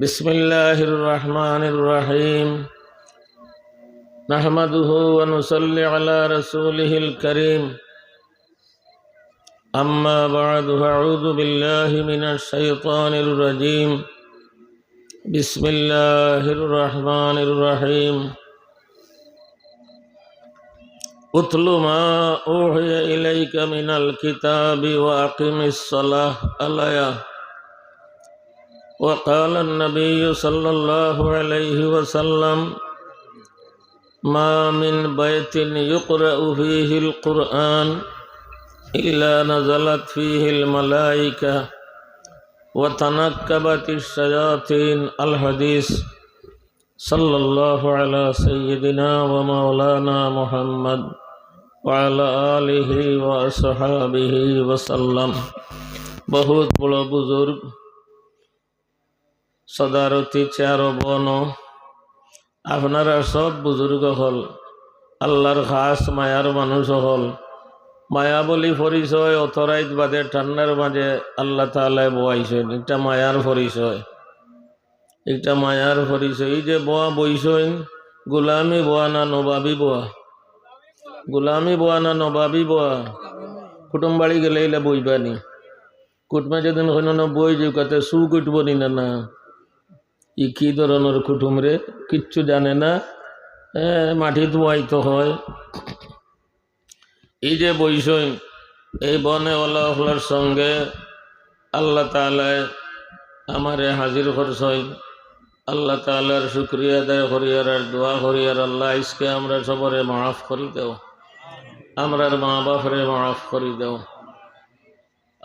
بسم الله الرحمن الرحيم نحمده ونصلي على رسوله الكريم أما بعد فأعوذ بالله من الشيطان الرجيم بسم الله الرحمن الرحيم اتل ما أوحي إليك من الكتاب وأقم الصلاة الآية وقال النبي صلى الله عليه وسلم ما من بيت يقرأ فيه القرآن إلا نزلت فيه الملائكة وتنكبت الشياطين الحديث صلى الله على سيدنا ومولانا محمد وعلى آله وأصحابه وسلم بہت بڑا بزرگ সদারতি chair বন। আপনারা সব বুজুর্গ হল, আল্লাহর খাস মায়ার মানুষ হল। মায়া বলি পরিচয় অথরাইজ বাদে ঠান্ডার মাঝে আল্লাহ তালায় বোয়াইছেন একটা মায়ার পরিচয়। একটা মায়ার পরিচয়, এই যে বোয়া বইসইন গোলামি বোয়া না নবাবি বোয়া? গোলামি বোয়া না নবাবি বোয়া? কুটুম বাড়ি গেলে এলে বইবানি। কুটমা যেদিন হইন বই যে কাতে সু কুটব নি না না? ই কি ধরনের কুটুম রে? কিচ্ছু জানে না। মাটি ধোয়াইতে হয়। এই যে বইসইন এই বনে ওলাহলার সঙ্গে আল্লাহ তালায় আমারে হাজির করছইন আল্লাহ তালার শুক্রিয়া আদায় করিয়ার আর দোয়া করিয়ার আল্লাহ ইসকে আমরা সবরে মাফ করি দেও। আমরার মা বাপরে মাফ করি দেও।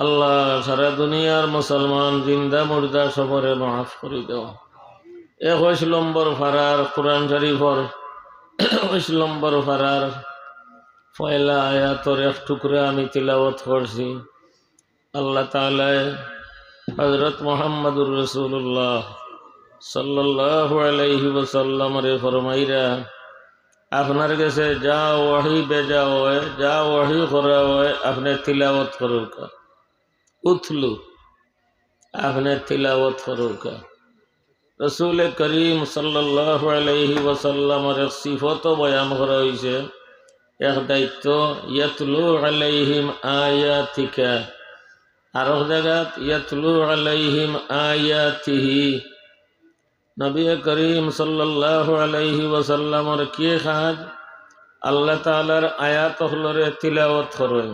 আল্লাহ সারা দুনিয়ার মুসলমান জিন্দা মুর্দা সবরে মাফ করি দেও। একৈশ নম্বর ফারার কোরআন শরীফর একৈশ নম্বর ফারার পয়লা আয়াতর এক টুকরে আমি তিলাবত করছি। আল্লাহ তালায় হজরত মোহাম্মদুর রসুল্লাহ সাল্লাহ আলাইহি ওসাল্লামরে ফরমাইরা, আপনার কাছে যা ওয়াহি বেজা হয়, যা ওয়াহি করা হয়, আপনি তিলাবত করুকা। উথলু আপনি তিলাবত করুকা। রসুল করিম আলাইহি ওসাল্লামর সিফত বয়ান করা হয়েছে এক দায়িত্ব, ইয়াতলু আলাইহিম আয়াতিকা। আর এক জায়গাত ইয়াতলু আলাইহিম আয়াতিহি। নবী করিম সাল্লাহ আলাইহি ওসাল্লামর কি কাজ? আল্লাহ তালার আয়াত হলরে তিলাওয়াত করেন।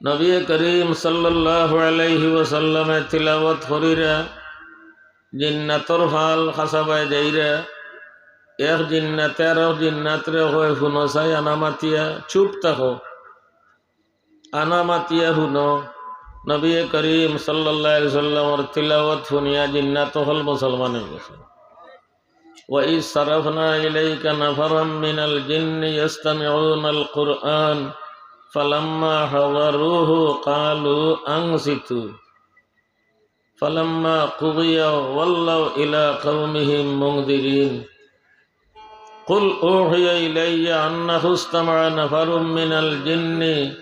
নবী করিম সাল্লাহ আলাইহি ওসাল্লামে তিলাওয়াত করিরা জিন্নাতর ভাল খাসাবাই যাইরা এক জিন্নাতে আর জিন্নাতরে হয় শুনসাই আনামাতিয়া চুপ থাকো আনামাতিয়া শুনো নবী করিম সাল্লাহ সাল্লামর তিলাওয়াত শুনিয়া জিন্নাত হল মুসলমান হয়ে গেছে وإذ صرفنا إليك نفرا من الجن يستمعون القرآن فلما حضروه قالوا أنصتوا فلما قضي ولوا إلى قومهم منذرين قل أوحي إلي أنه استمع نفر من الجن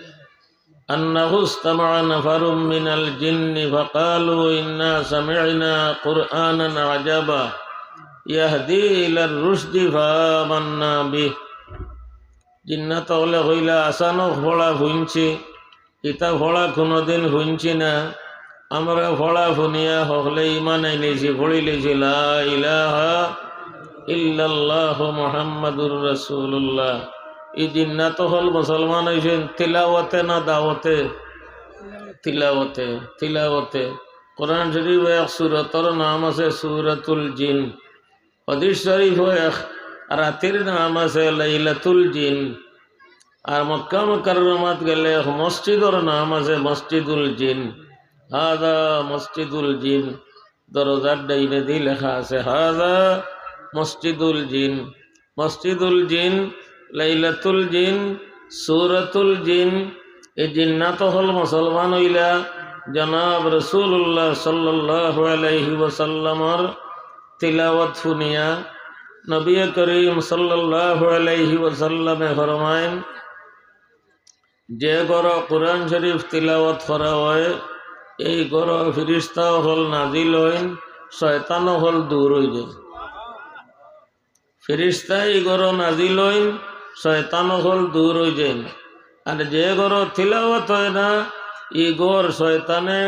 أنه استمع نفر من الجن فقالوا إنا سمعنا قرآنا عجبا يهدي إلى الرشد فآمنا به জিন্নাত হলে হইলা আসানো ফোড়া শুনছি ইতা ফোড়া কোনোদিন শুনছি না আমরা ফোড়া শুনিয়া হলে ইমান আইলেছি ফড়ি লেছি লা ইলাহা ইল্লাল্লাহ মোহাম্মদুর রসুল্লাহ এই জিন্নাত হল মুসলমান হয়েছেন তিলাওয়াতে না দাওয়াতে? তিলাওয়াতে তিলাওয়াতে। কোরআন শরীফ এক সুরতর নাম আছে সুরতুল জিন। হদিস শরীফ এক রাতের নাম আছে লাইলাতুল জিন। আর মক্কা মকারমাত গেলে মসজিদর নাম আছে মসজিদুল জিন। হাদা মসজিদুল জিন, দরজার ডাইনে দি লেখা আছে হাদা মসজিদুল জিন মসজিদুল জিন, লাইলাতুল জিন, সুরতুল জিন, এই জিন্নাত হল মুসলমান হইলা। জনাব রসুল্লাহ সাল্লাহ ওসাল্লামর তিলাওয়াত শুনিয়া নবী করিম সাল্লাহ আলাইহি ওসাল্লামে ফরমাইন যে গর কোরআন শরীফ তিলাওয়াত করা হয় এই গর ফিরিস্তাও হল নাজিল হইন, শয়তানও হল দূর হই যায় ফিরিস্তা এই গর নাজিল হইন, শয়তানও হল দূর হই যায় আর যে গর তিলাওয়াত হয় না ই গর শয়তানে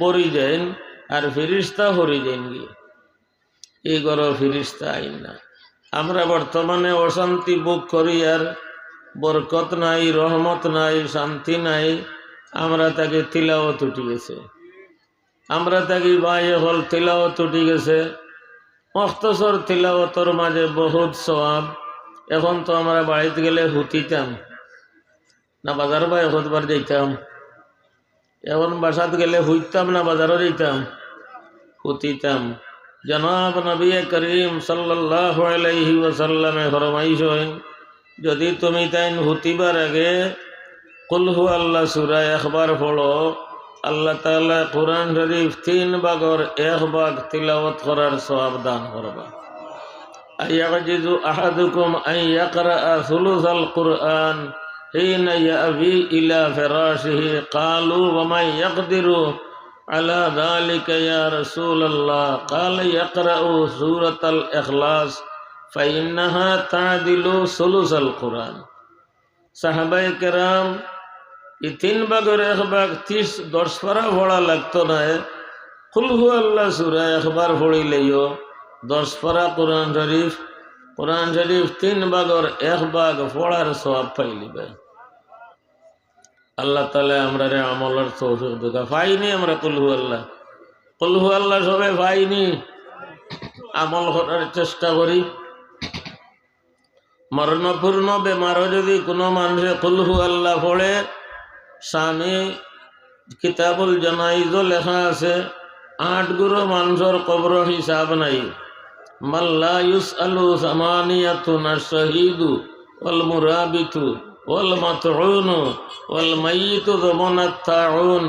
বরি যায় আর ফিরিস্তা হরি যাইন গিয়ে এই গর ফিরিস্তা আইন না। আমরা বর্তমানে অশান্তি ভোগ করি আর বরকত নাই, রহমত নাই, শান্তি নাই। আমরা তাকে তিলাওয়াত উঠি গেছে। আমরা তাকে বাই হল তিলাওয়াত উঠি গেছে। মখতসর তিলাওয়াতর মাঝে বহুত সবাব এখন তো আমরা বাড়িতে গেলে হুতিতাম। না বাজার বা একবার যাইতাম। এখন বাসাত গেলে হুইতাম, না বাজারও যাইতাম। হুতিতাম। জনাব নবী করিম সাল্লাহ আলাইহি ওসাল্লামে ফরমাইছেন, যদি তুমি তাইন হুতিবার আগে কুলহু আল্লাহ সুরা একবার পড়ো আল্লাহ তাআলা কোরআন শরীফ তিন ভাগর এক ভাগ তিলাওয়াত করার সওয়াব দান করবা أيعجز أحدكم أن يقرأ ثلث القرآن حين يأوي إلى فراشه قالوا ومن يقدر على ذلك يا رسول الله قال يقرأ سورة الإخلاص فإنها تعدل ثلث القرآن সাহাবাই কেরাম এই তিন ভাগের এক ভাগ ত্রিশ দশ পারা ভরা লাগতো না কুলহু আল্লাহ সুরা একবার ভরিলেও দশ পারা কোরআন শরীফ কোরআন শরীফ তিন ভাগর এক ভাগ পড়ার সব পাইলিবে আল্লাহ তালে আমরা রে আমলের তৌফিক দেখা পাইনি আমরা কুলহু আল্লাহ। কুলহু আল্লাহ সবে পাইনি। আমল করার চেষ্টা করি। মরণপূর্ণ বেমারও যদি কোনো মানুষে কুলহু আল্লাহ পড়ে স্বামী কিতাবুল জানাইজ লেখা আছে আট গুরু মানুষের কবর হিসাব নাই মাল্লা ইউস আলু সামানিয়াতু না শহীদু ওয়াল মুরাবিতু ওয়াল মাতউনু ওয়াল মাইয়িতু যমনাত তাউন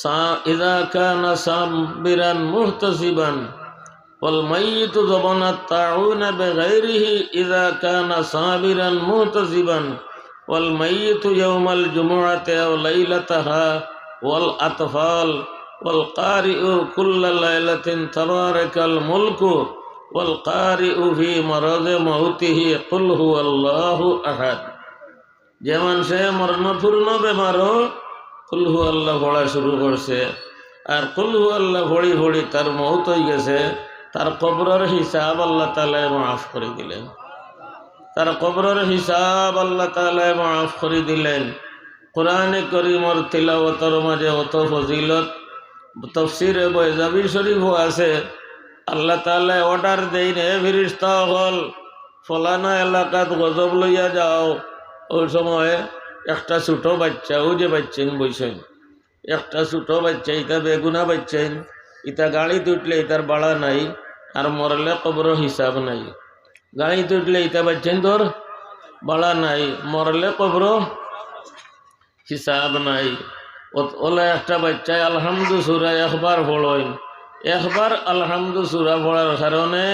সা ইযা কানা সাবিরান মুহতাসিবান والميت ضمن الطاعون بغيره إذا كان صابرا ওয়াল মাইয়িতু ইয়াউমাল জুমুআতি আও লাইলাতাহা ওয়াল আতফাল ওয়াল কারিউ কুল্লা লাইলাতিন তাবারাকাল মুলকু ওয়াল কারিউ ফি মারাদে মাউতিহি কুল হুয়াল্লাহু যে মরণপূর্ণ বেমারও কুলহু আল্লাহ পড়া শুরু করছে। আর কুলহু আল্লাহ ভড়ি ভড়ি তার মৌত হয়ে গেছে, তার কবরের হিসাব আল্লাহ তালে মাফ করে দিলেন। তার কবরের হিসাব আল্লাহ তালা মাফ করে দিলেন। কোরআনে করিমর তিলাওয়াতর মাঝে অত ফজিলত, তফসিরে বৈজাবি শরীফও আছে। আল্লাহ তালা অর্ডার দেই নে ফিরিস্তা হল, ফলানা এলাকাত গজব লইয়া যাও। ওই সময় একটা ছোটো বাচ্চা ও যে বাচ্চেন বইছেন, একটা ছোটো বাচ্চা, ইতা বেগুনা বাচ্চেন, ইতা গাড়ি তুটলে ইটার বাড়া নাই, আর মরলে কবর হিসাব নাই। গাড়ি তুটলে ইটা বাচ্চেন তোর? বাড়া নাই, মরলে কবর? হিসাব নাই। ওলা একটা বাচ্চায় আলহামদু সুরা একবার পড়ইন একবার আলহামদু সুরা পড়ার কারণে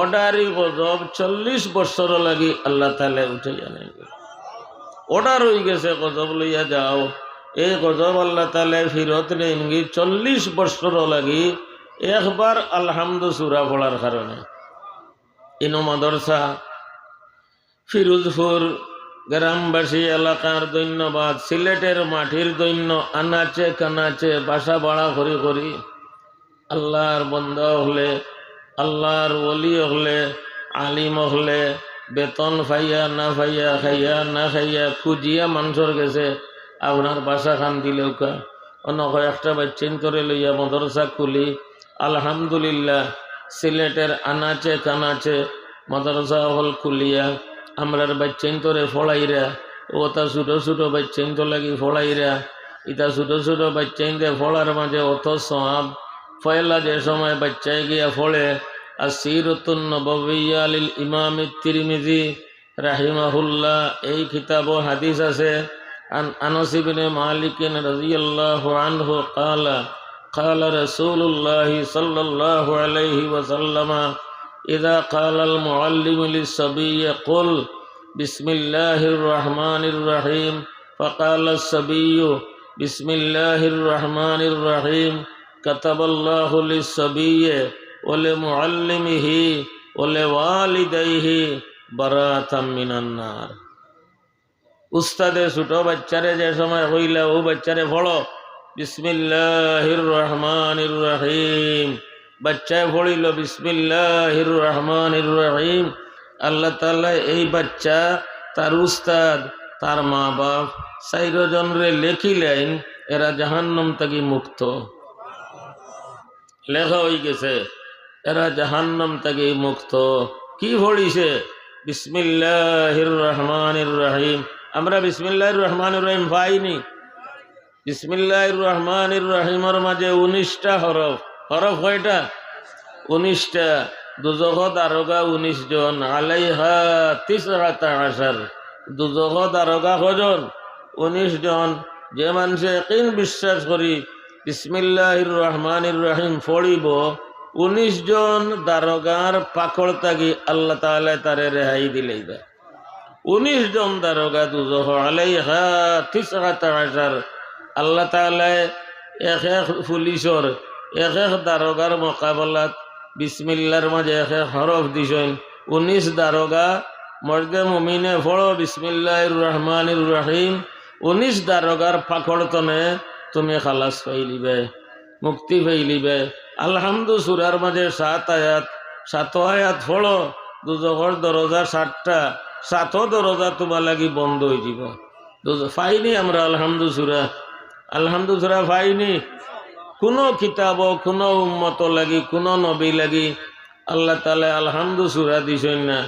অর্ডারি গজব চল্লিশ বছর লাগি আল্লাহ তালে উঠে জানে অর্ডার হয়ে গেছে, গজব লইয়া যাও। এই গজব আল্লাহ তালে ফিরত নেনগি চল্লিশ বছর লাগি একবার আলহামদু সুরা পড়ার কারণে। ইনো মাদরসা, ফিরোজপুর গ্রামবাসী এলাকার ধন্যবাদ। সিলেটের মাটির দৈন্য আনাচে কানাচে বাসা বাড়া করি করি আল্লাহর বন্ধ হলে, আল্লাহর ওলি হলে, আলিম হলে, বেতন ফাইয়া না ফাইয়া, খাইয়া না খাইয়া খুঁজিয়া মানুষের গেছে আপনার বাসা খান দিলেও কা। অন্য কয়েকটা বাচ্চেন করে লইয়া মদরসা খুলি, আলহামদুলিল্লাহ। সিলেটের আনাচে কানাচে মাদ্রাসা হল খুলিয়া আমরার বাচ্চেন তোরে ফলাইরা, ও তা ছোটো ছোটো বাচ্চেন তো লাগি ফলাইরা, ইতা ছোটো ছোটো বাচ্চাই দে ফলার মাঝে অত সহাব। ফয়লা যে সময় বাচ্চাই গিয়া ফলে আর সিরতুন নববিয়া আলিল ইমাম তিরমিজি রাহিমাহুল্লাহ, এই কিতাব হাদিস আছে। আন আনসিবিনে মালিকিন রাজিয়াল্লাহ আনহু কালা قال قال رسول الله صلى الله عليه وسلم إذا قال المعلم للصبي قل بسم الله الرحمن الرحيم فقال الصبي بسم الله الرحمن الرحيم كتب الله للصبي ولمعلمه ولوالديه براءة من النار উস্তাদে ছোট বাচ্চারে যে সময় হইলা ও বাচ্চারে পড়ো বিসমিল্লাহির রহমানির রহিম বাচ্চায় পড়িল বিসমিল্লাহির রহমানির রহিম আল্লাহ তাআলা এই বাচ্চা, তার উস্তাদ, তার মা বাপ চাইরজন রে লেখিলেন, এরা জাহান্নম থেকে মুক্ত। লেখা হয়ে গেছে, এরা জাহান্নম থেকে মুক্ত। কি পড়িছে বিসমিল্লাহির রহমানির রহিম আমরা বিসমিল্লাহির রহমানির রহিম পাইনি বিসমিল্লাহির রহমানির রহিমের মাঝে উনিশটা হরফ। হরফ কয়টা? উনিশটা। দুজহ দারোগা উনিশ জন। আলাইহা তিসরাতা আসার দুজহ দারোগা কজন? উনিশ জন। যে মানুষে একই বিশ্বাস করি বিসমিল্লাহির রহমানির রহিম ফড়িব, উনিশ জন দারোগার পাকড় তাগি আল্লাহ তাআলা তারে রেহাই দিলেই দেয় উনিশ জন দারোগা দুজহ আলাইহা তিসরাতা আসার আল্লাহ তাআলা এক এক পুলিশর এক এক দারোগার মোকাবেলাত বিসমিল্লার মাঝে এক এক হরফ দিছেন। উনিশ দারোগা মর্দে মুমিনে ফড়ো বিসমিল্লাহির রহমানির রহিম। উনিশ দারোগার ফাঁকড়তনে তুমি খালাস পাইলিবে, মুক্তি পাইলিবে। আলহামদু সুরার মাঝে সাত আয়াত সাত আয়াত ফড়ো দুজগর দরজা সাতটা সাত দরজা তোমার লাগি বন্ধ হয়ে যাব। পাইনি আমরা আলহামদু সুরা আলহামদু সুরা পাইনি কোনো কিতাব কোনো উম্মত লাগি, কোনো নবী লাগি, আল্লাহ তালে আলহামদু সুরা দিছেন না।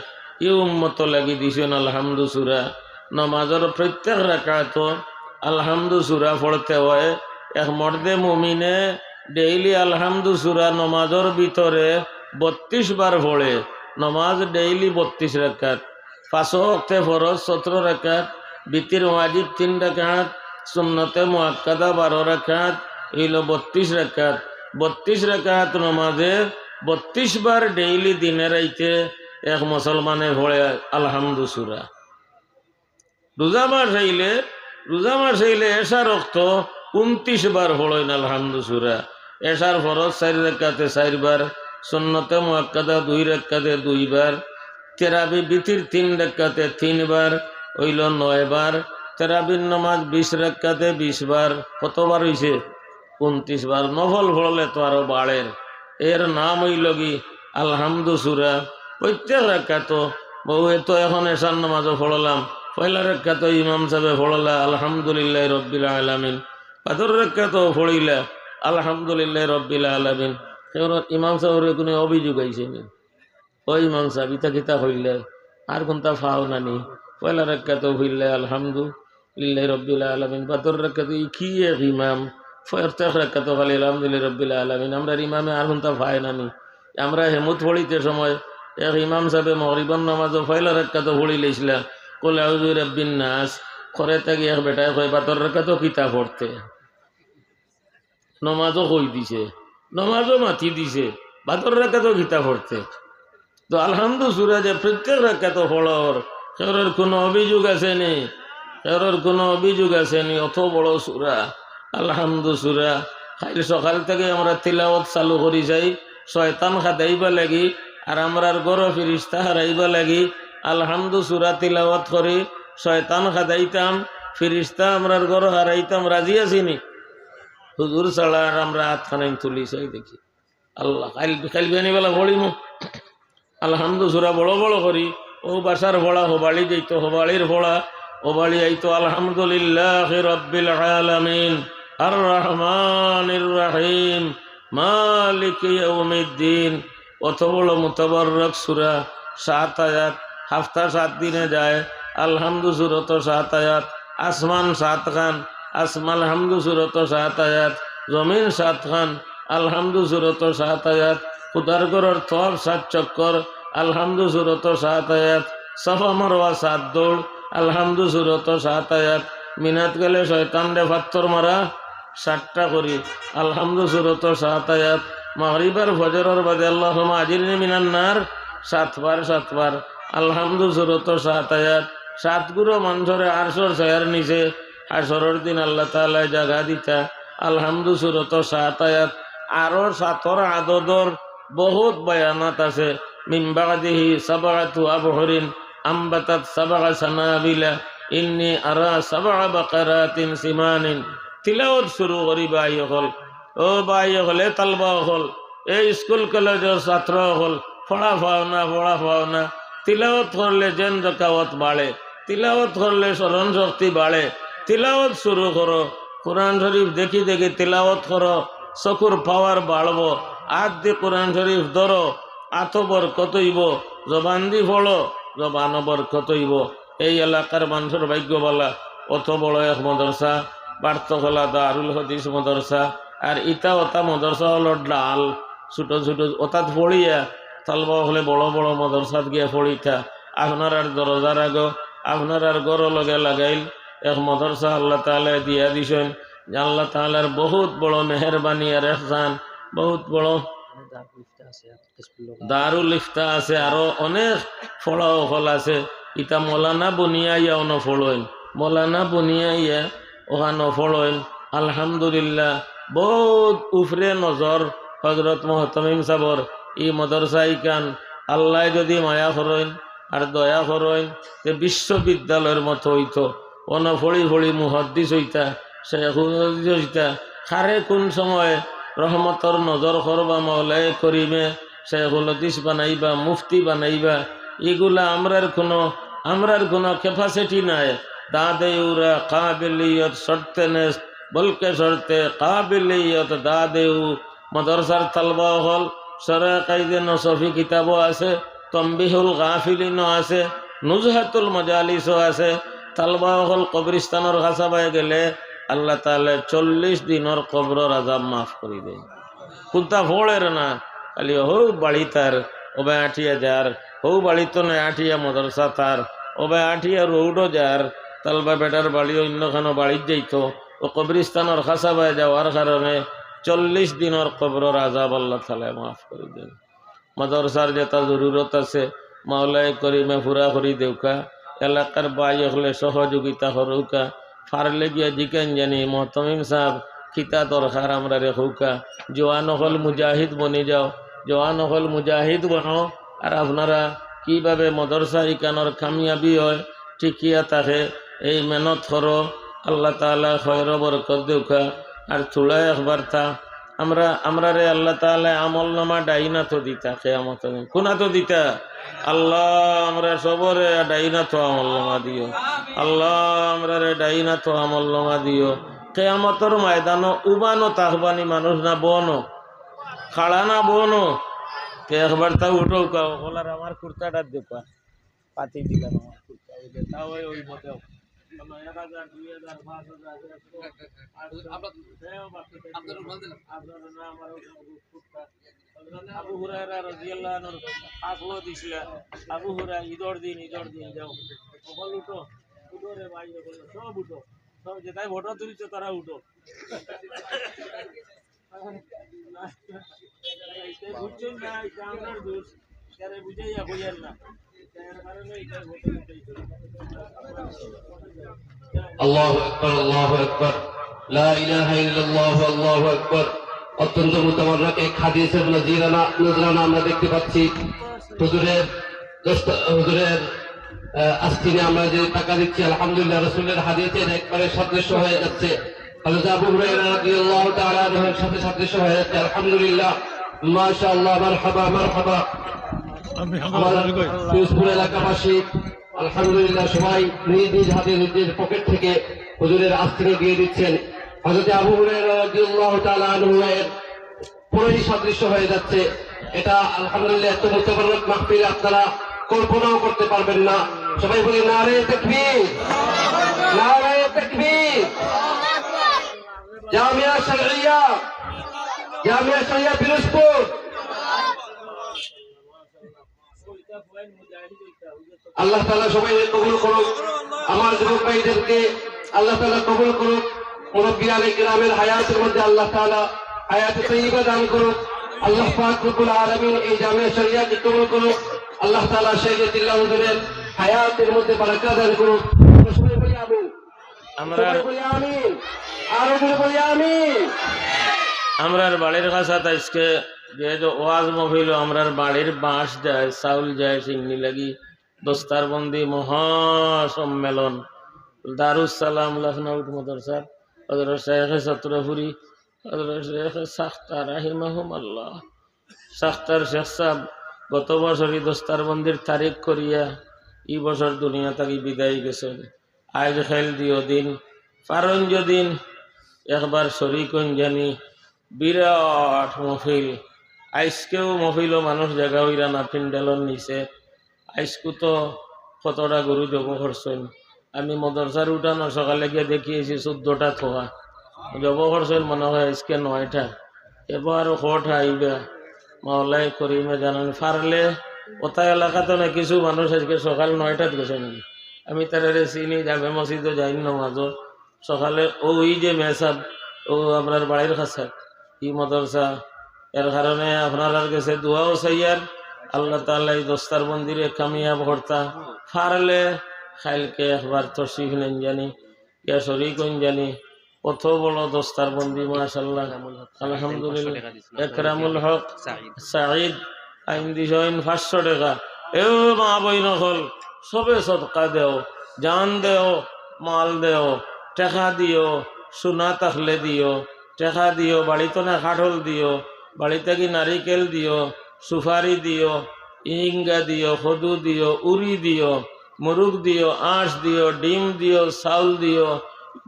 ই উম্মত লাগি দিছেন আলহামদু সুরা। নমাজের প্রত্যেক রাকাত আলহামদু সুরা পড়তে হয়। এক মর্দে মুমিনে ডেইলি আলহামদু সুরা নমাজের ভিতরে বত্রিশ বার পড়ে। নমাজ ডেইলি বত্রিশ রাকাত। পাঁচশো হক্তে ফরজ, সতেরো রাকাত। বিতির ওয়াজিব তিন রাকাত। সুন্নতে মুআক্কাদা বারো রাকাত এইল বত্রিশ রাকাত। বত্রিশ রাকাত নমাজে বত্রিশ বার ডেইলি দিনে রাইতে এক মুসলমানে ভরে আলহামদু সুরা রোজা মাস হইলে, রোজা মাস হইলে এসা রক্ত উনত্রিশ বার হড়ইন আলহামদু সুরা এসার ফরজ চারি রেখাতে চারবার সুন্নতে মুয়াক্কাদা দুই রেখাতে দুইবার তেরাবি বিতির তিন রেখাতে তিনবার হইল নয় বার তেরাবির নমাজ বিশ রেখাতে বিশ বার, কতবার হইছে? উনত্রিশ বার। নফল ফললে তো আরও বাড়ের এর নাম হইল কি? আলহামদু সুরা। প্রত্যেক রেখা তো বউ এ তো এখন এসার নামাজও ফড়লাম পয়লা রেখা তো ইমাম সাহেব ফড়লা আলহামদুলিল্লাহ রব্বিল আলামিন। পাথর রেখা তো ফড়িলা আলহামদুলিল্লাহ রব্বিল আলামিন। ইমাম সাহেবের কোনো অভিযোগ আইছে নি? ওই ইমাম সাহেব, ইতা কিতা হইলে? আর কোনটা ফাও নানি পয়লা রেখা তো হইলে আলহামদুলিল্লাহ রব্বিল আলামিন পাথর রেখা তো ই কি এক ইমাম? প্রত্যেক রেখা তো খালি আলহামদুলিল্লাহ রব্বিল আলামিন, আমরা ইমামে আর ফায় নানি আমরা সময় এক ইমাম সাহেব মগরিবন নামাজও ফয়লা রেখা তো ফড়ি লেছিলা কোলে আউজু রব্বিন নাস খরে থাকি এক বেটায় কয় পাথর রেখা তো কিতা পড়তে। নমাজও কই দিছে? নমাজও মাতি দিছে। বাতর রেখা তো গীতা পড়তে। তো আলহামদু সুরা যে প্রত্যেক রেখা তো ফলর সেওর কোনো অভিযোগ আছে নি? সেওর কোনো অভিযোগ আছে নি অত বড় সুরা। আলহামদু সুরা। খাইল সকাল থেকে আমরা তিলাওয়াত চালু করি যাই। শয়তান খাদাইবা লাগি, আর আমরার গড় ফিরিস্তা হারাইবা লাগি। আলহামদু সুরা তিলাওয়াত করি। শয়তান খাদাইতাম ফিরিস্তা আমরার গড় হারাইতাম, রাজি আছিনি হুজুর ছাড়া আর আমরা হাত খানাই তুলি সেই দেখি। আল্লাহ, কাল কাল বেলা ভরিম আলহামদু সুরা বড় বড় করি। ও বাসার ভোড়া হোবাড়ি যাইত হোবাড়ির ভোড়া হোবাড়ি আইতো আলহামদুলিল্লাহ রব্বিল আলামিন। আর রহমানির রহিম মালিক ইয়াউমিদ্দিন অত আয়াত। হাফতা সাত যায়। আলহামদু সুরত আয়াত। আসমান সাত খান। আসমাল হামদু আয়াত। জমিন সাত খান। আলহামদু সুরত সাত আয়াত। খুদারগড়র থর সাত চক্কর। আলহামদু সুরত সাত আয়াত। সফা মরওয়া সাত দৌড়। আলহামদু সুরত সাত আয়াত মিনাত গেলে শয়তান রে ফাত্তর মারা, সাতটা করি। আলহামদু সুরত সাত আয়াত মাহরিবার ফজরের বাদে আল্লাহ আজিরনি মিনান্নার সাতবার সাতবার। আলহামদু সুরত সাত আয়াত সাত গুরু মানুষরে আরশোর ছয়ার নিচে, হাসরের দিন আল্লাহ তাআলা জাগা দিতা। আলহামদু সুরত সাত আয়াত আরও সাতর আদদর বহুত বয়ানাত আছে। মিম্বাদিহি সাবাগাতু আবহরিন। আম্বাতাত সাবাগা সানাবিলা ইন্নি আরা সাবাগা বাকারাতিন সিমানিন তিলাওত শুরু করি বাই হল ও বাই হলে তালবা হল এই স্কুল কলেজের ছাত্র হল পড়া পাওনা পড়া পাওনা তিলাওত করলে যেন জকাওয়াত বাড়ে তিলাওত করলে স্মরণ শক্তি বাড়ে তিলাওত শুরু করো কোরআন শরীফ দেখি দেখি তিলাওত করো চকুর পাওয়ার বাড়বো আত দি কোরআন শরীফ ধরো আতবর কতইব জবান দি ফলো জবান বর কতইব? এই এলাকার মানুষের ভাগ্য বলা অত বড় এক মদরসা বার্তকলা দারুল হদিস মদরসা, আর ইটা ওটা মদরসা হলো ডাল। ছোট ছোট ওটাত পড়িয়া তালবা হলে বড় বড় মদরসাত গিয়া পড়িতা। আপনার আর দরজার আগ, আপনার আর গড় লগে লাগাইল। এক মদরসা আল্লাহ তালা দিয়া দিছেন। আল্লাহ তালার বহুত বড় মেহরবানি আর এহসান, বহুত বড় দারুল ইফতা আছে, আরও অনেক ফলাও ফল আছে। ইটা মৌলানা বনিয়াইয়া অন ফলইন মৌলানা বনিয়াইয়া ওখানো ফলইন আলহামদুলিল্লাহ, বহুত উফরে নজর হজরত মোহতমিম সাবর। ই মদরসা ইকান আল্লাহ যদি মায়া করইন আর দয়া করইন তে বিশ্ববিদ্যালয়ের মতো হইত। অন ফড়ি মুহদ্দিস হইতা শেখ হইতা খারে কোন সময় রহমতর নজর করবা মৌলাই করিমে, শেখুল হদিস বানাইবা, মুফতি বানাইবা। এগুলা আমরার কোনো আমরার কোনো ক্যাপাসিটি নাই। দাদে উরা কাবিলিয়ত শর্তে নেস, বলকে শর্তে কাবিলিয়ত দাদেউ। মদরসার তালবা হল, সরে কাইদে নসফি কিতাবও আছে, তম্বিহুল গাফিলিনও আছে, নুজহাতুল মজালিসও আছে। তালবা হল কবরিস্তানের কাছাবাই গেলে আল্লাহ তাহলে চল্লিশ দিনের কবর আজাব মাফ করে দেয়। কুন্তা ফোড়ের না, খালি হৌ বাড়ি তার ওবে আঠিয়া যার, হৌ বাড়ি তো নয় আঠিয়া মদরসা তার ওবে আঠিয়া রৌডো যার তালবা বেটার বাড়ি অন্যখানো বাড়ির যাইতো, ও কবরিস্তানের খাসাবায় যাওয়ার কারণে চল্লিশ দিনের কবরের আজাব আল্লাহ তালে মাফ করে দেন। মাদরসার যেটা জরুরত আছে মাওলাই করিমে ফুরা করি দেউকা, এলাকার বাই হলে সহযোগিতা হরৌকা ফারলে গিয়া জিকেন জানি, মহতমিম সাহেব খিতা দরকার আমরা রেখৌকা জোয়ান হল মুজাহিদ বনে যাও। জোয়ান হল মুজাহিদ বনো। আর আপনারা কীভাবে মদরসা ইকানোর কামিয়াবি হয়? ঠিকিয়া থাকে এই মেহনত করো। আল্লাহ তালা খয়র বরকত দেউকা। আর থোড়া একবার তা আমরা আমরা রে আল্লাহ তালা আমল নামা ডাইনা তো দিতা, কেয়ামত কোনা তো দিতা? আল্লাহ, আমরা সবরে ডাইনা তো আমল্লমা দিও। আল্লাহ, আমরা রে ডাইনা তো আমল্লমা দিও। কেয়ামতর ময়দানো উবানো তাহবানি মানুষ না বনো। খাড়া না বনো। কে একবার তা উঠো বলার আমার কুর্তাটা দেখা পাতি দিলাম আমার কুর্তা। তাও ওই আমার আবু হুরায়রা রাদিয়াল্লাহু আনহুর আসলো দিছিল আবু হুরা ঈদর দিন ঈদর দিন যাও সকল উঠো উঠো রে ভাই সব উঠো সব যেটাই ভোটো তুলছো তারা উঠো এটা না আপনার দোষ বুঝাইয়া বুঝেন না আল্লাহ আকবর আল্লাহ আকবর। লা ইলাহা আল্লাহু আকবর। অত্যন্ত নজিরানা নজরানা আমরা দেখতে পাচ্ছি। হুজুরের হুজুরের আস্তিনে আমরা যে টাকা দিচ্ছি, আলহামদুলিল্লাহ একবারে সদৃশ্য হয়ে যাচ্ছে। হযরত আবু হুরায়রা রাদিয়াল্লাহু তাআলা সাথে হয়ে যাচ্ছে। আলহামদুলিল্লাহ, মাশাআল্লাহ, মারহাবা মারহাবা। আমার এলাকাবাসী আলহামদুলিল্লাহ সবাই নিজ নিজ হাতে নিজের পকেট থেকে হুজুরের আস্তিনে দিয়ে দিচ্ছেন। হজরত আবু তাআলা পুরোই সদৃশ্য হয়ে যাচ্ছে। এটা আলহামদুলিল্লাহ এত মুতাবারক মাহফিল আপনারা কল্পনাও করতে পারবেন না। সবাই বলি নারে তাকবীর নারে তাকবীর। জামিয়া শরঈয়া জামিয়া শরঈয়া পিরোজপুর। আল্লাহ তালা সবাই কবুল করুক। আমার যুবক ভাইদেরকে আল্লাহ তালা কবুল করুক। মুরব্বী আলী গ্রামের হায়াতের মধ্যে আল্লাহ তালা হায়াতে তৈবা দান করুক। আল্লাহ পাক আলামিন এই জামিয়া শরিয়াকে কবুল করুক। আল্লাহ তালা শেখ দিল্লাহ হুজুরের হায়াতের মধ্যে বারাকা দান করুক। আমরা সবাই বলি আমিন। আমরা বলি আমিন। আরও বলি আমিন। আমরার বাড়ির কাছাত আজকে যেহেতু ওয়াজ মহিল আমরার বাড়ির বাঁশ যায় চাউল যায় চিংনি লাগি। দস্তারবন্দি মহা সম্মেলন দারুসালাম লখনৌ মদরসা হজরত শেখ চত্রপুরি হজরত শেখ সাখতার রাহিমাহুম আল্লাহ সাখতার শেখ সাহ গত বছরই দস্তারবন্দির তারিখ করিয়া এই বছর দুনিয়া থাকি বিদায় গেছেন। আজ খেল দিও দিন পারণ দিন, একবার শরিকন জানি, বিরাট মফিল আইসকেও মফিলও মানুষ জায়গা হইরা না পিন্ডালর নিচে আইসকু তো কতটা গরু জব করছেন আমি মদরসার উঠানো সকালে গিয়ে দেখিয়েছি চোদ্দটা থোয়া জব করছেন মনে হয় আজকে নয়টা। এবার হট আইবা মাওলাই করিমে জানান ফারলে ওটা এলাকাতে না কিছু মানুষ আজকে সকাল নয়টাত গেছে নাকি? আমি তারা চিনি যাবে মসজিদও যাই নামাজও সকালে ওই যে মেসাব ও আপনার বাড়ির কাছে ই মদরসা এর কারণে আপনার কাছে দোয়াও সাইয়ার আল্লাহ তাল্লাহ দস্তার মন্দিরে কামিয়াব হর্তা ফারলে খাইলকে একবার তসিফ নেন জানি ইয়া শরিক জানি। কত বড় দস্তার বন্দি মাশাল্লাহ আলহামদুলিল্লাহ। একরামুল হক, সাঈদ। আইন দিছেন পাঁচশো টাকা। এ মা বই নকল সবে সদকা দেও, জান দেও, মাল দেও, টেকা দিও, সোনা তাকলে দিও, টেকা দিও, বাড়িতে না কাঠল দিও, বাড়িতে কি নারিকেল দিও সুপারি দিও ইঙ্গা দিও সদু দিও, উরি দিও, মুরুগ দিও, আঁশ দিও, ডিম দিও, চাউল দিও।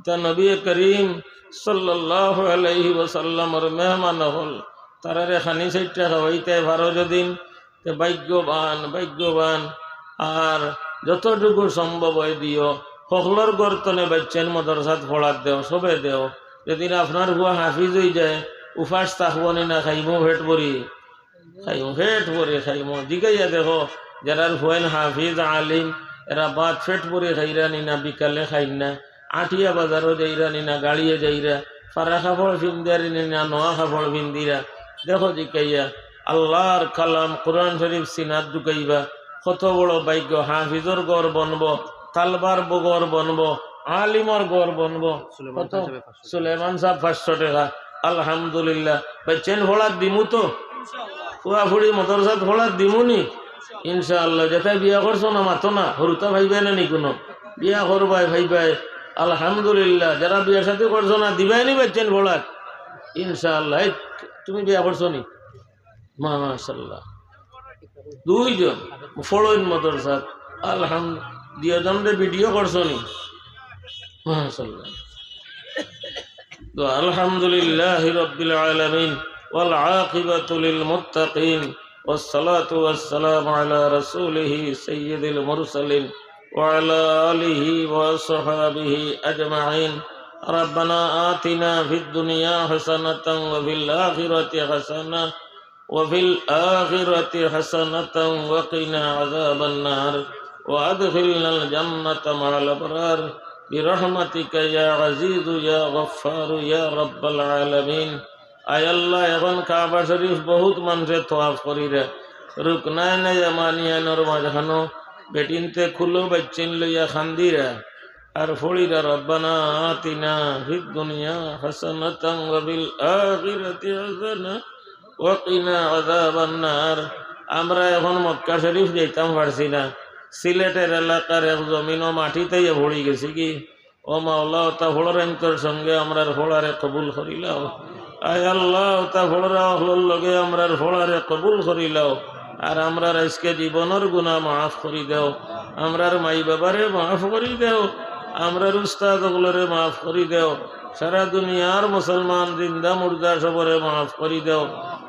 তা নবী করিম আলাইহি ওসাল্লামর মেহমান হল। তারারে খানি চাইটা খাওয়াইতে বারো দিন তে ভাগ্যবান ভাগ্যবান। আর যতটুকু সম্ভব হয় দিও। সকলের গর্তনে বাচ্চেন মদরসাত ফলাত দেও, সবে দেও। যেদিন আপনার হুয়া হাফিজ হয়ে যায় উপাস থাকব নি খাইমো ভেট ভরি খাইমো ভেট ভরি খাইমো জিগাইয়া দেখো যারা হুয়েন হাফিজ আলিম এরা বাদ ফেট ভরে খাইরা নি বিকালে খাই না আটিয়া বাজারও যাইরা নি না গাড়িয়ে যাইরা ফারা খাফড় ফিন্দারি নি নোয়া খাফড় ফিন্দিরা দেখো জিকাইয়া আল্লাহর কালাম কোরআন শরীফ সিনাত ঢুকাইবা কত বড় ভাগ্য হাফিজর গড় বনব তালবার বগর বনব আলিমর গড় বনব কত সুলেমান সাহ পাঁচশো টাকা আলহামদুলিল্লাহ চেন ভোলার দিমু তো ফুড়ি মদরসাত ভোলার দিমুনি। ইনশাআল্লাহ যেটাই বিয়া করছ না, মাতো না হরুতা ভাইবাই না নি কোনো। বিয়া করবাই ভাইবাই আলহামদুলিল্লাহ যারা বিয়ার সাথে করছ না, দিবাই নি বেচেন ভোলার ইনশাআল্লাহ তুমি বিয়া করছ নি? মাশাল্লাহ দুইজন, ফলোইন মদরসাত আলহাম দুজন ভিডিও করছ নি? মাশাল্লাহ আলহামদুলিল্লাহ রব্বিল আলামিন والعاقبة للمتقين والصلاة والسلام على رسوله سيد المرسلين وعلى آله وصحابه أجمعين. ربنا آتنا في الدنيا حسنة وفي الآخرة حسنة وفي الآخرة حسنة وقنا عذاب النار وأدخلنا الجنة مع الأبرار. برحمتك يا عزيز يا غفار يا رب العالمين. আয় এখন কাবা শরীফ বহুত মানুষের তোয়াফ করি রে রুকনায় না জামানিয়ানোর মাঝখানো। বেটিনতে খুলো বাচ্চিন লইয়া খান্দিরা। আর ফড়িরা, রব্বানা আতিনা ফিদ দুনিয়া হাসানাতান ওয়া আখিরাতি হাসানা ওয়া কিনা নার। আমরা এখন মক্কা শরীফ যাইতাম পারছি না। সিলেটের এলাকার এক জমিন ও মাটিতেই ভরি গেছি কি? ও মাওলা, তা ফলরেন্তর সঙ্গে আমরা ফোড়ারে কবুল করিলাও আয় তা ফোড়রা অহলর লগে আমরার ফোড়ারে কবুল করি লও। আর আমরার আজকে জীবনের গুণা মাফ করি দেও। আমরার মাই বাবারে মাফ করি দেও। আমরার উস্তাদগুলোরে মাফ করি দেও। সারা দুনিয়ার মুসলমান জিন্দা মুর্দা সবরে মাফ করি দেও।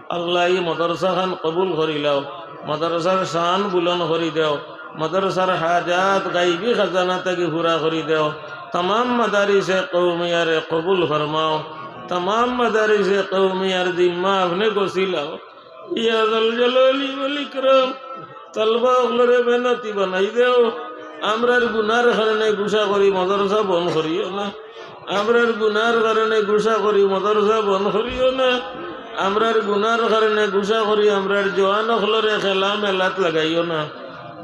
আল্লাহ মদরসা খান কবুল করি লও। মদরসার শান বুলন করি দেও। মদরসার হাজাত গাইবি খাজানা তাকে হুরা করি দেও। তমাম মাদারিসে কৌমিয়ারে কবুল ফরমাও। তমাম মাদারিসে কৌমিয়ার জিম্মা আপনি গছিলাও ইয়াদল জলি বলি ক্রম তলবা ওগুলোরে বেনাতি বানাই দেও আমরার গুনার কারণে গুসা করি মদরসা বন করিও না আমরার গুনার কারণে গুসা করি মদরসা বন করিও না আমরার গুনার কারণে গুসা করি আমরার জোয়ান হলরে খেলা মেলাত লাগাইও না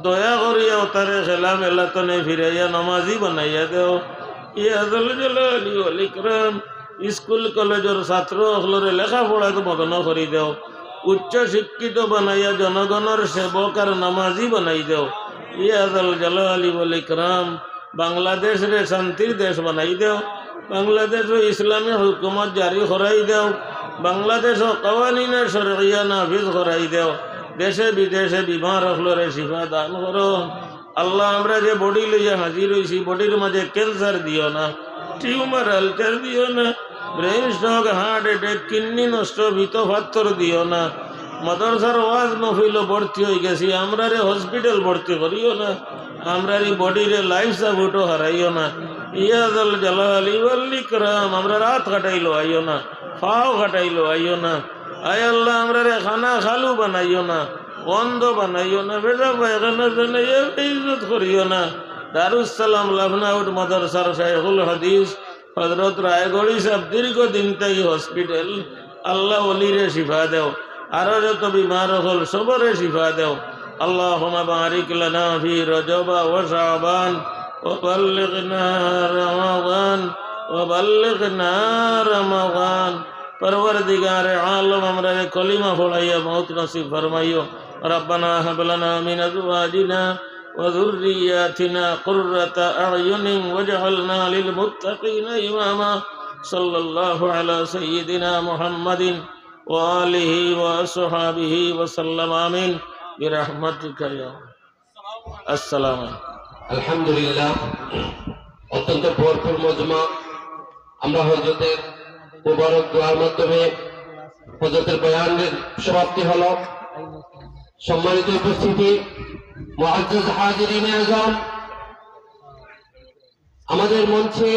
দয়া করিয়া তারে খেলা মেলাতনে ফিরাইয়া নমাজি বানাইয়া দেও ইয়াদল জলি বলি ক্রম স্কুল, কলেজের ছাত্র সকলের লেখাপড়াকে মগ্ন করি দেও। উচ্চ শিক্ষিত বানাইয়া জনগণের সেবক আর নামাজি বানাই দেও। ইয়াদল জালালি ওয়াল ইকরাম, বাংলাদেশের শান্তির দেশ বানাই দেও। বাংলাদেশ ইসলামী হুকুমত জারি করাই দেও। বাংলাদেশ কওয়ানিনে শরিয়া নাফিজ করাই দেও। দেশে বিদেশে বিমার হলরে শিফা দান করো। আল্লাহ, আমরা যে বডি লইয়া হাজির হয়েছি বডির মাঝে ক্যান্সার দিও না টিউমার আলচার দিও না। Brain stroke heart attack, kidney নষ্ট, ভিত পাথর দিও না। মাদ্রাসার ওয়াজ মফিল ভর্তি হয়ে গেছি আমরা রে হসপিটাল ভর্তি করিও না। আমরা রে বডিরে লাইফ সাপোর্টও হারাইও না। ইয়াদল জালালি ওয়াল ইকরাম আমরা রাত কাটাইলো আইও না, ফাও কাটাইলো আইও না। আয় আল্লাহ আমরা রে খানা খালু বানাইও না বন্ধ বানাইও না বেজা পায়খানা জানাইয়া ইজ্জত করিও না। দারুসালাম লখনউট মাদ্রাসার শাইখুল হাদিস। হজরত রায়গড়ি সাহেব দীর্ঘদিন থেকে হসপিটাল, আল্লাহ অলিরে শিফা দেও। আরও যত বিমার হল সবরে শিফা দেও। আল্লাহ হোমাবারিকি রজবা ও সাবান ও বাল্লিক না রমাবান ও বাল্লিক না রমাবান পরবর দিগারে আলম আমরা কলিমা ফোলাইয়া মৌত নসিব ফরমাইয় রব্বানা হবলানা মিনাজু আজিনা وذرياتنا قرة اعين واجعلنا للمتقين اماما صلى الله على سيدنا محمد وآله وصحابه وسلم آمين برحمتك يا السلام عليكم আলহামদুলিল্লাহ অত্যন্ত ভরপুর মজমা আমরা হজরতের মুবারক দোয়ার মাধ্যমে হজরতের বয়ানের সমাপ্তি হলো সম্মানিত উপস্থিতি, মুআজ্জাজ হাজিরিন আজম, আমাদের মঞ্চে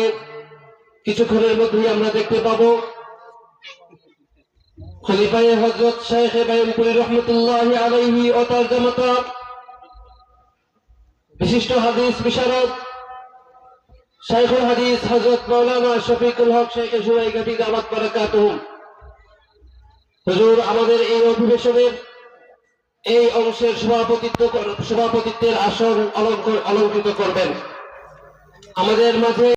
কিছুক্ষণের মধ্যেই আমরা দেখতে পাবো খলিফায়ে হজরত শেখ ইব্রাহিমপুরি রহমতুল্লাহ আলাইহি ও তার জামাতা, বিশিষ্ট হাদিস বিশারদ, শাইখুল হাদিস হজরত মৌলানা শফিকুল হক শেখ সুরাইগাটি দামাত বারাকাতুহুম হুজুর, আমাদের এই অধিবেশনের এই অংশের সভাপতিত্ব সভাপতিত্বের আসন অলঙ্কৃত করবেন। আমাদের মাঝে